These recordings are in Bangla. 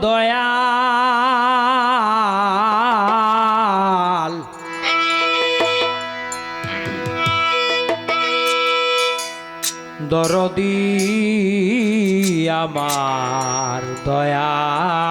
দয়াল। দরদি আমার দয়াল।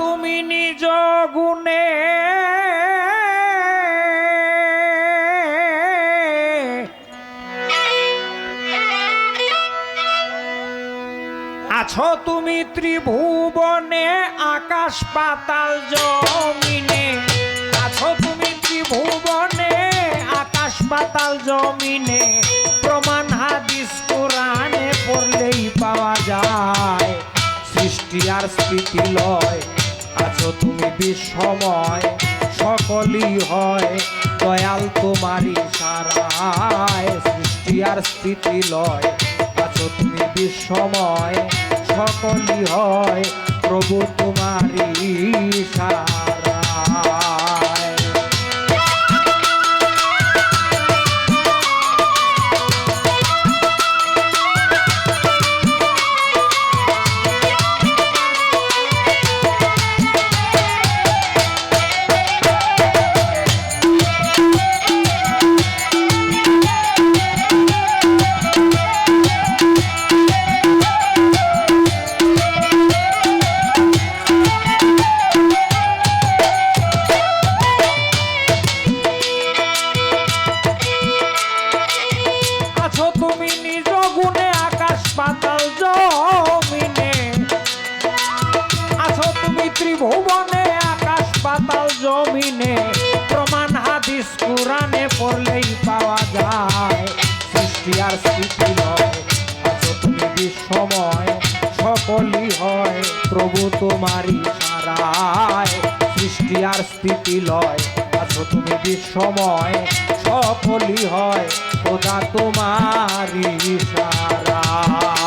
তুমি নিজ গুণে আছো তুমি ত্রিভুবনে, আকাশ পাতাল জমিনে। আছো তুমি ত্রিভুবনে, আকাশ পাতাল জমিনে। প্রমাণ হাদিস কোরআনে পড়লেই পাওয়া যায়। সৃষ্টি আর স্মৃতি লয়। আছো তুমি বিসময়, সকলই হয়। দয়াল তোমারই সারায়, সৃষ্টি আর স্থিতি লয়। আছো তুমি বিসময়, সকলই হয়। প্রভু তোমারই সারায়। আর স্থিতি নয় স্থিতি লয় আছো তুমি বিশ্বময় সকলই হয় খোদা তোমারই সারায়।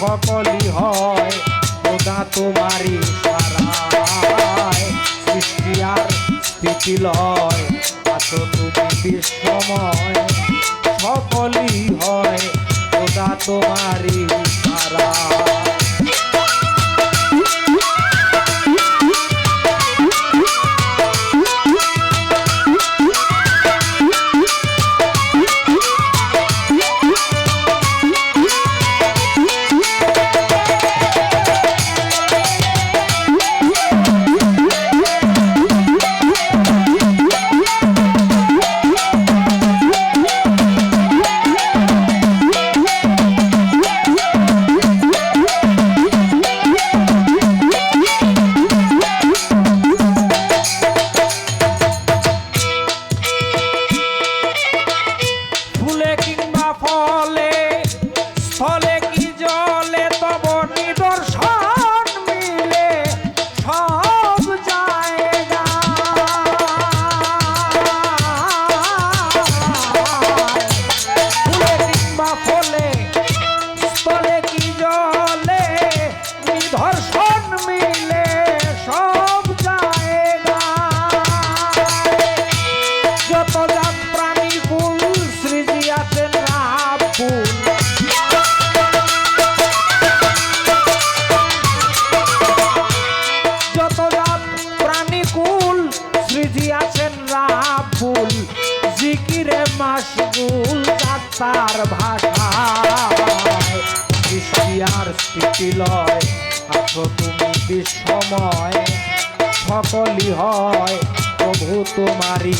সকলই হয়, খোদা তোমারই সারায়। সৃষ্টি আর স্থিতি লয়, আছো তুমি বিশ্বময়। সকলই হয়, খোদা তোমারই সারায়। ফলে স্থিতি লয় আছো তুমি বিশ্বময় হয় প্রভু তোমারই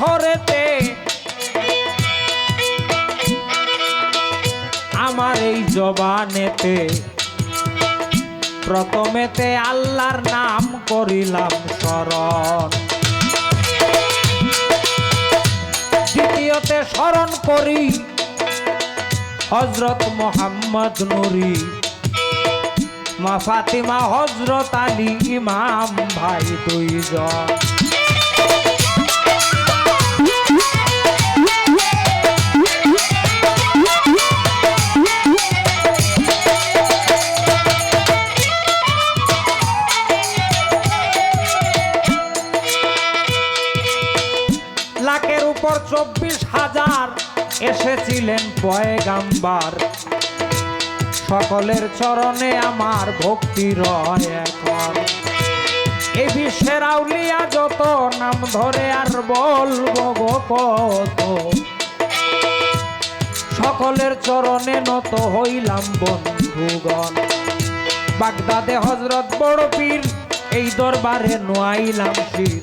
সরেতে আমার এই জবানেতে প্রথমেতে আল্লাহর নাম করিলাম স্মরণ। দ্বিতীয়তে স্মরণ করি হজরত মোহাম্মদ নুরি, মা ফাতিমা হজরত আলী, ইমাম ভাই দুইজন। চব্বিশ হাজার এসেছিলেন পয়গাম্বার। সকলের চরণে আমার ভক্তি রয় এখন এই বিশ্বের আউলিয়া যত নাম ধরে আর বলব কত সকলের চরণে নত হইলাম বন্ধুগণ। বাগদাদে হজরত বড় পীর, এই দরবারে নোয়াইলাম শির।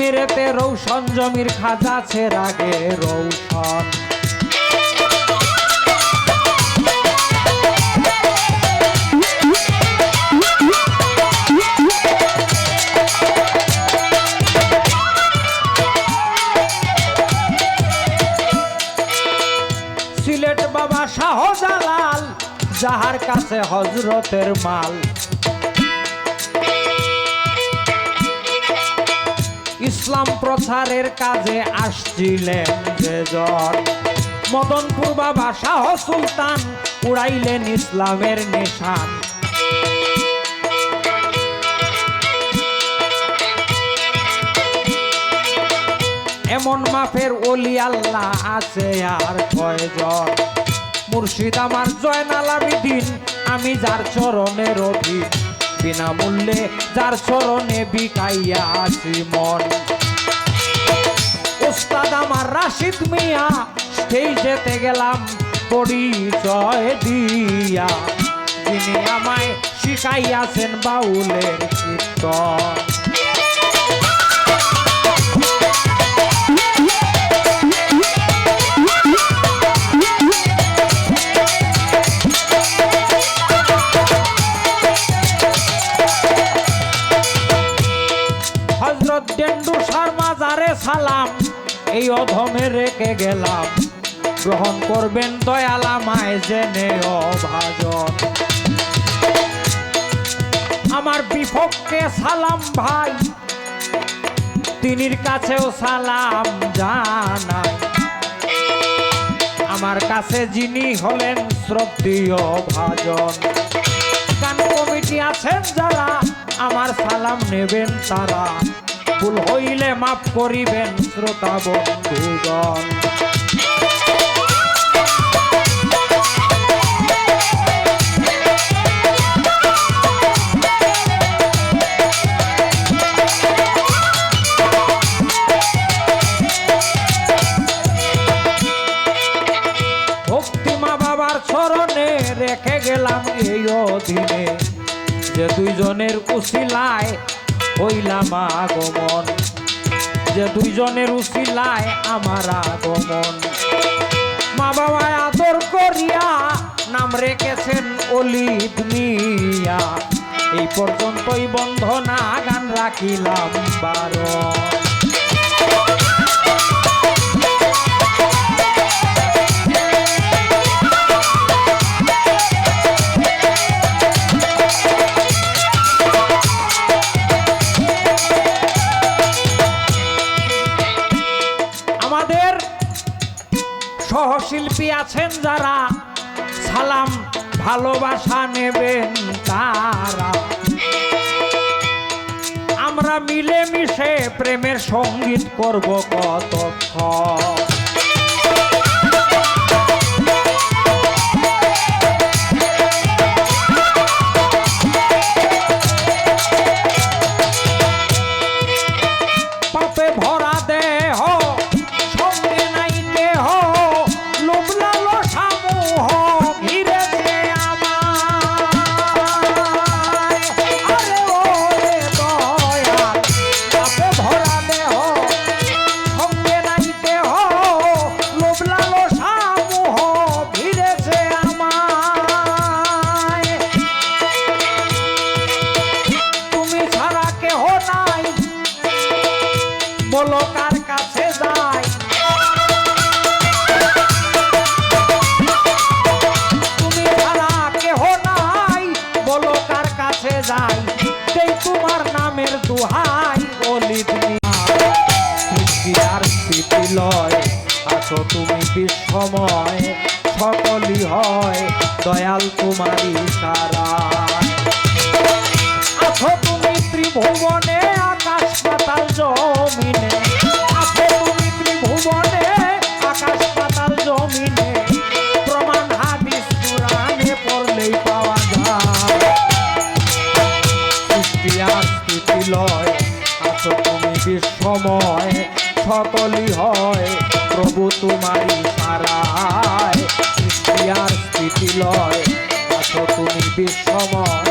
আজমিরেতে রৌশন জমির খাজা ছেড়াগে রৌশন। সিলেট বাবা শাহজালাল যাহার কাছে হজরতের মাল। ইসলাম প্রচারের কাজে আসছিলেন যে জন মদনপুর বাবা শাহ সুলতান উড়াইলেন ইসলামের নিশান। এমন মাফের অলি আল্লাহ আছে আর কয়জন মুর্শিদ আমার জয়নাল আবিদিন, আমি যার চরণের অধীন। বিনামূল্যে যার স্মরণে বিকাইয়া আসি মন। উস্তাদ আমার রাশিদ মিয়া, সেই যেতে গেলাম পরিচয় দিয়া। তিনি আমায় শিখাইয়াছেন বাউলের কীর্তন। এই অধমে রেখে গেলাম। গ্রহণ করবেন দয়ালামায় জেনে অভাজন। আমার বিপক্ষে সালাম ভাই, তিনির কাছেও সালাম জানাই। আমার কাছে যিনি হলেন শ্রদ্ধীয় ভাজন। গান কমিটি আছেন যারা, আমার সালাম নেবেন তারা। ভুল হইলে মাফ করিবেন শ্রোতা বন্ধুগণ। রেখে গেলাম এই অধীনে। যে দুইজনের উশিলায় হইলাম আগমন। যে দুইজনের উশিলায় আমার আগমন। মা বাবায় আদর করিয়া নাম রেখেছেন অলিদ মিয়া। এই পর্যন্তই বন্ধ না গান রাখিলাম বারো সহশিল্পী আছেন যারা সালাম ভালোবাসা নেবেন তারা। আমরা মিলেমিশে প্রেমের সংগীত করব কতক্ষণ? বিশ্বময় সকলই হয় দয়াল তোমারই সারা। আছো তুমি ত্রিভুবনে আকাশ পাতাল জমিনে। আছো তুমি ত্রিভুবনে আকাশ পাতাল জমিনে। প্রমাণ হাদিস পড়লেই পাওয়া যায়। সৃষ্টি আর স্থিতি লয়, আছো তুমি বিশ্বময়। সকলই হয় প্রভু তোমারই সারায় সৃষ্টি আর স্থিতি লয় তুমি বিশ্বময়।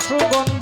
সুগন্ধ